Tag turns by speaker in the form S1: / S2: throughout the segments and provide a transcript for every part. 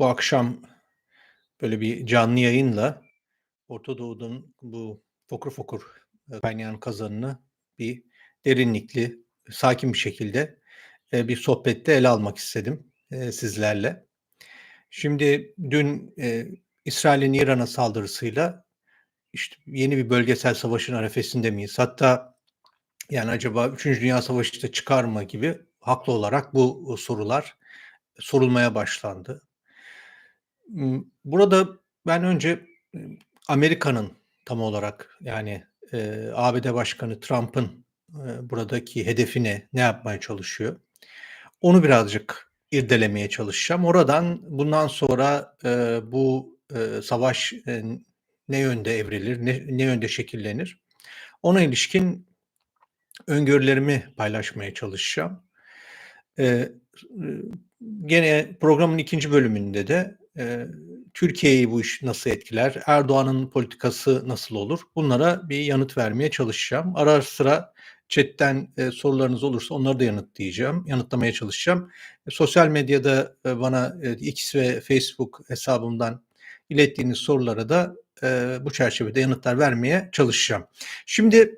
S1: Bu akşam böyle bir canlı yayınla Orta Doğu'nun bu fokur fokur e, kaynayan kazanını bir derinlikli, sakin bir şekilde e, bir sohbette ele almak istedim e, sizlerle. Şimdi dün İsrail'in İran'a saldırısıyla işte yeni bir bölgesel savaşın arefesinde miyiz? Hatta yani acaba 3. Dünya Savaşı da çıkar mı gibi haklı olarak bu sorular sorulmaya başlandı. Burada ben önce Amerika'nın tam olarak yani e, ABD Başkanı Trump'ın e, buradaki hedefine ne, ne yapmaya çalışıyor? Onu birazcık irdelemeye çalışacağım. Oradan bundan sonra e, bu e, savaş e, ne yönde evrilir, ne, ne yönde şekillenir? Ona ilişkin öngörülerimi paylaşmaya çalışacağım. E, gene programın ikinci bölümünde de e, Türkiye'yi bu iş nasıl etkiler, Erdoğan'ın politikası nasıl olur? Bunlara bir yanıt vermeye çalışacağım. Ara sıra chatten e, sorularınız olursa onları da yanıtlayacağım, yanıtlamaya çalışacağım. E, sosyal medyada e, bana e, X ve Facebook hesabımdan ilettiğiniz sorulara da e, bu çerçevede yanıtlar vermeye çalışacağım. Şimdi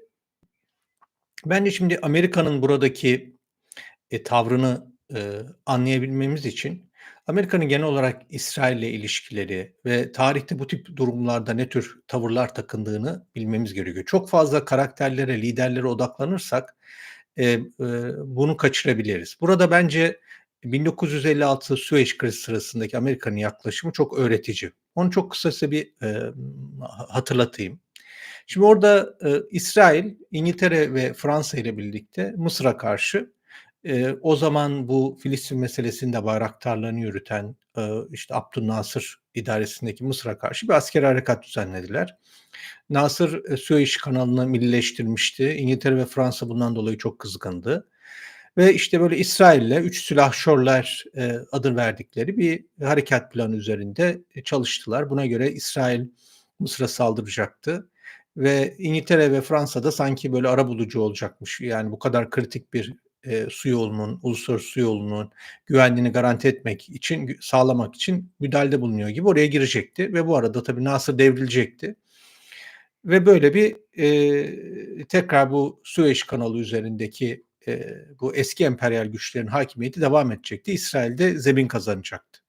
S1: ben de şimdi Amerika'nın buradaki e, tavrını e, anlayabilmemiz için Amerika'nın genel olarak İsrail'le ilişkileri ve tarihte bu tip durumlarda ne tür tavırlar takındığını bilmemiz gerekiyor. Çok fazla karakterlere, liderlere odaklanırsak e, e, bunu kaçırabiliriz. Burada bence 1956 Süveyş krizi sırasındaki Amerika'nın yaklaşımı çok öğretici. Onu çok kısaca bir e, hatırlatayım. Şimdi orada e, İsrail, İngiltere ve Fransa ile birlikte Mısır'a karşı e, o zaman bu Filistin meselesinde bayraktarlarını yürüten e, işte Abdülnasır idaresindeki Mısır'a karşı bir askeri harekat düzenlediler. Nasır e, Süveyş kanalını millileştirmişti. İngiltere ve Fransa bundan dolayı çok kızgındı. Ve işte böyle İsrail'le üç silahşörler e, adı verdikleri bir harekat planı üzerinde çalıştılar. Buna göre İsrail Mısır'a saldıracaktı ve İngiltere ve Fransa da sanki böyle ara bulucu olacakmış. Yani bu kadar kritik bir e, su yolunun, uluslararası su yolunun güvenliğini garanti etmek için, sağlamak için müdahalede bulunuyor gibi oraya girecekti. Ve bu arada tabii Nasır devrilecekti. Ve böyle bir e, tekrar bu Süveyş kanalı üzerindeki e, bu eski emperyal güçlerin hakimiyeti devam edecekti. İsrail'de zemin kazanacaktı.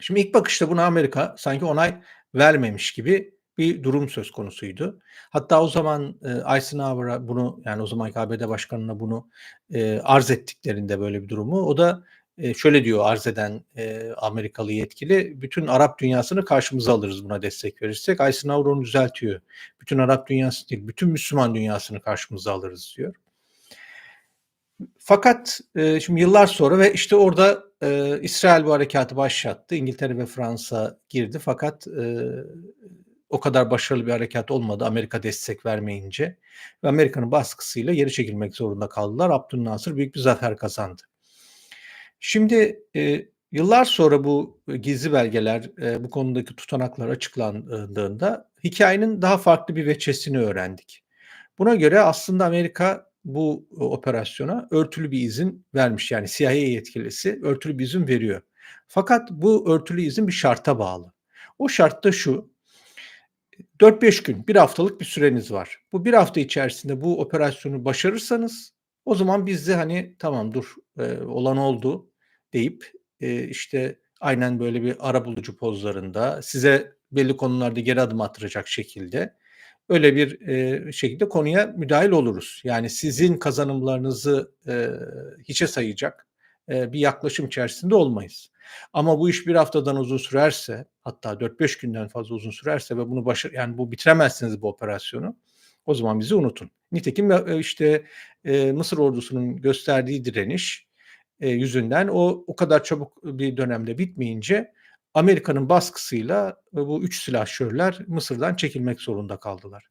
S1: Şimdi ilk bakışta buna Amerika sanki onay vermemiş gibi bir durum söz konusuydu. Hatta o zaman e, Eisenhower'a bunu yani o zaman ABD Başkanı'na bunu e, arz ettiklerinde böyle bir durumu o da e, şöyle diyor arz eden e, Amerikalı yetkili bütün Arap dünyasını karşımıza alırız buna destek verirsek. Eisenhower onu düzeltiyor. Bütün Arap dünyası değil bütün Müslüman dünyasını karşımıza alırız diyor. Fakat e, şimdi yıllar sonra ve işte orada e, İsrail bu harekatı başlattı. İngiltere ve Fransa girdi fakat e, o kadar başarılı bir harekat olmadı Amerika destek vermeyince. Ve Amerika'nın baskısıyla geri çekilmek zorunda kaldılar. Abdülnasır büyük bir zafer kazandı. Şimdi e, yıllar sonra bu gizli belgeler, e, bu konudaki tutanaklar açıklandığında hikayenin daha farklı bir veçesini öğrendik. Buna göre aslında Amerika bu operasyona örtülü bir izin vermiş. Yani CIA yetkilisi örtülü bir izin veriyor. Fakat bu örtülü izin bir şarta bağlı. O şart da şu, 4-5 gün, bir haftalık bir süreniz var. Bu bir hafta içerisinde bu operasyonu başarırsanız o zaman biz de hani tamam dur e, olan oldu deyip e, işte aynen böyle bir ara bulucu pozlarında size belli konularda geri adım attıracak şekilde öyle bir e, şekilde konuya müdahil oluruz. Yani sizin kazanımlarınızı e, hiçe sayacak e, bir yaklaşım içerisinde olmayız. Ama bu iş bir haftadan uzun sürerse hatta 4-5 günden fazla uzun sürerse ve bunu başar yani bu bitiremezsiniz bu operasyonu o zaman bizi unutun. Nitekim e, işte e, Mısır ordusunun gösterdiği direniş e, yüzünden o o kadar çabuk bir dönemde bitmeyince Amerika'nın baskısıyla bu üç silahşörler Mısır'dan çekilmek zorunda kaldılar.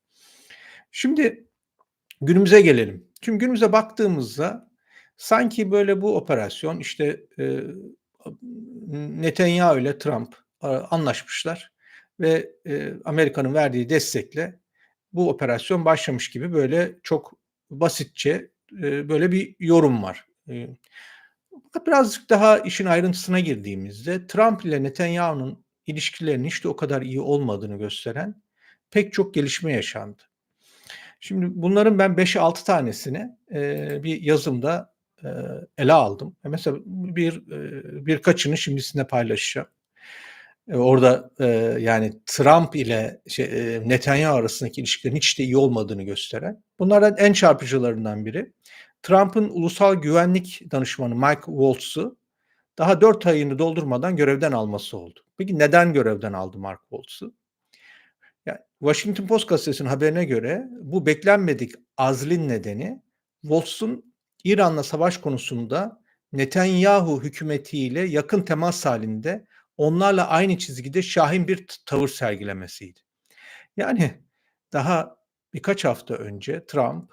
S1: Şimdi günümüze gelelim. Şimdi günümüze baktığımızda sanki böyle bu operasyon işte e, Netanyahu ile Trump anlaşmışlar ve e, Amerika'nın verdiği destekle bu operasyon başlamış gibi böyle çok basitçe e, böyle bir yorum var. E, birazcık daha işin ayrıntısına girdiğimizde Trump ile Netanyahu'nun ilişkilerinin hiç de o kadar iyi olmadığını gösteren pek çok gelişme yaşandı. Şimdi bunların ben 5'e 6 tanesini, eee, bir yazımda, eee, ele aldım. E, mesela bir, birkaçını şimdi sizinle paylaşacağım. Eee, orada, yani Trump ile şey, Netanyahu arasındaki ilişkilerin hiç de iyi olmadığını gösteren. Bunlardan en çarpıcılarından biri, Trump'ın ulusal güvenlik danışmanı Mike Waltz'u daha 4 ayını doldurmadan görevden alması oldu. Peki neden görevden aldı Mike Waltz'u? Ya, Washington Post gazetesinin haberine göre bu beklenmedik azlin nedeni Waltz'un İran'la savaş konusunda Netanyahu hükümetiyle yakın temas halinde onlarla aynı çizgide şahin bir tavır sergilemesiydi. Yani daha birkaç hafta önce Trump,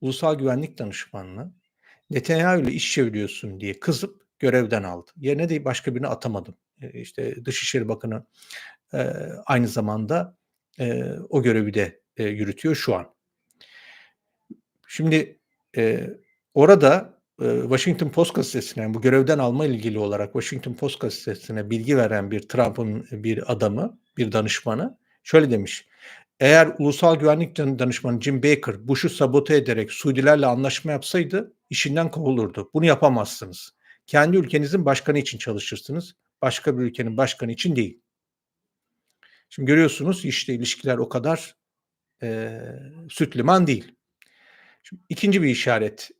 S1: ulusal güvenlik danışmanını Netanyahu ile iş çeviriyorsun diye kızıp görevden aldı. Yerine de başka birini atamadı. Eee, işte Dışişleri Bakanı, eee, aynı zamanda, eee, o görevi de, yürütüyor şu an. Şimdi, orada, Washington Post gazetesine, yani bu görevden alma ilgili olarak Washington Post gazetesine bilgi veren bir Trump'ın bir adamı, bir danışmanı şöyle demiş: "Eğer ulusal güvenlik dan danışmanı Jim Baker Bush'u sabote ederek Suudilerle anlaşma yapsaydı işinden kovulurdu. Bunu yapamazsınız. Kendi ülkenizin başkanı için çalışırsınız, başka bir ülkenin başkanı için değil." Şimdi görüyorsunuz, işte, ilişkiler o kadar, eee, süt liman değil. Şimdi 2'nci bir işaret,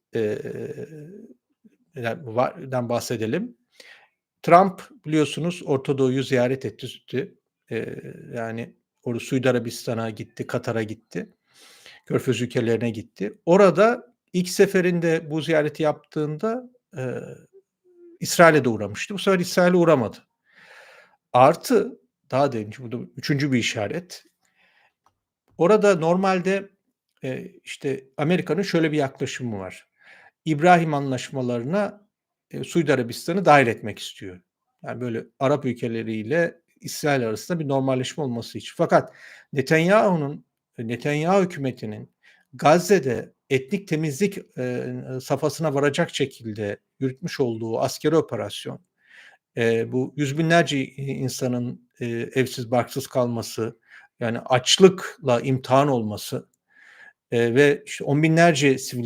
S1: va dan bahsedelim. Trump biliyorsunuz Orta Doğu'yu ziyaret etti. Eee, yani orada Suudi Arabistan'a gitti, Katar'a gitti. Körfez ülkelerine gitti. Orada ilk seferinde bu ziyareti yaptığında, eee, İsrail'e de uğramıştı. Bu sefer İsrail'e uğramadı. Artı daha da ilginç burada 3'üncü bir işaret. Orada normalde, eee, işte, Amerika'nın şöyle bir yaklaşımı var. İbrahim Anlaşmalarına, eee, Suudi Arabistan'ı dâhil etmek istiyor. Yani böyle Arap ülkeleriyle İsrail arasında bir normalleşme olması için. Fakat Netanyahu'nun Netanyahu hükümetinin Gazze'de etnik temizlik, eee, safhasına varacak şekilde yürütmüş olduğu askeri operasyon, eee, bu yüz binlerce insanın, eee, evsiz barksız kalması, yani açlıkla imtihan olması, eee, ve işte on binlerce sivilin